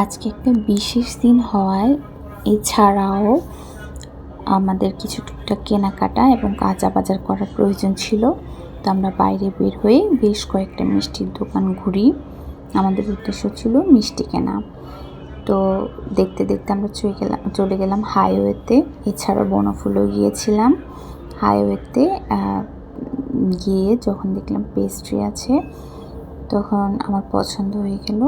আজকে একটা বিশেষ দিন হওয়ায় এছাড়াও আমাদের কিছু টুকটাক কেনাকাটা এবং কাঁচা বাজার করার প্রয়োজন ছিল। তো আমরা বাইরে বের হয়ে বেশ কয়েকটা মিষ্টির দোকান ঘুরি। আমাদের উদ্দেশ্য ছিল মিষ্টি কেনা। তো দেখতে দেখতে আমরা চলে গেলাম চলে গেলাম হাইওয়েতে। এছাড়াও বনফুলও গিয়েছিলাম। হাইওয়েতে গিয়ে যখন দেখলাম পেস্ট্রি আছে, তখন আমার পছন্দ হয়ে গেল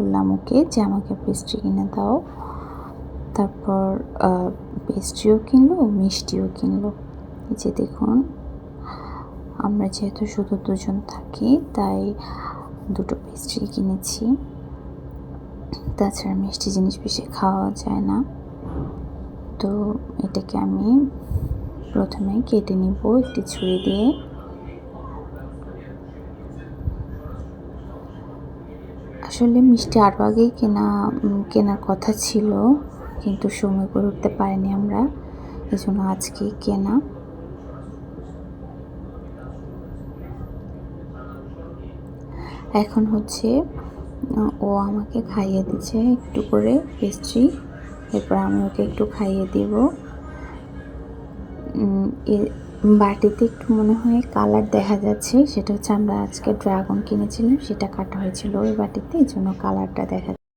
বললাম ওকে যে আমাকে পেস্ট্রি কিনে দাও। তারপর পেস্ট্রিও কিনলো, মিষ্টিও কিনলো। এই যে দেখুন, আমরা যেহেতু শুধু দুজন থাকি, তাই দুটো পেস্ট্রি কিনেছি। তাছাড়া মিষ্টি জিনিস বেশি খাওয়া যায় না। তো এটাকে আমি প্রথমে কেটে নিব একটি ছুরি দিয়ে। আসলে মিষ্টি আরও আগেই কেনা কেনার কথা ছিল, কিন্তু সময় করে উঠতে পারিনি আমরা এই জন্য আজকেই কেনা। এখন হচ্ছে ও আমাকে খাইয়ে দিচ্ছে একটু করে পেস্ট্রি এরপর আমি ওকে একটু খাইয়ে দিব। বাটিতে একটু মনে হয় কালার দেখা যাচ্ছে, সেটা হচ্ছে আমরা আজকে ড্রাগন কিনেছিলাম, সেটা কাটা হয়েছিল ওই বাটিতে, এই জন্য কালারটা দেখা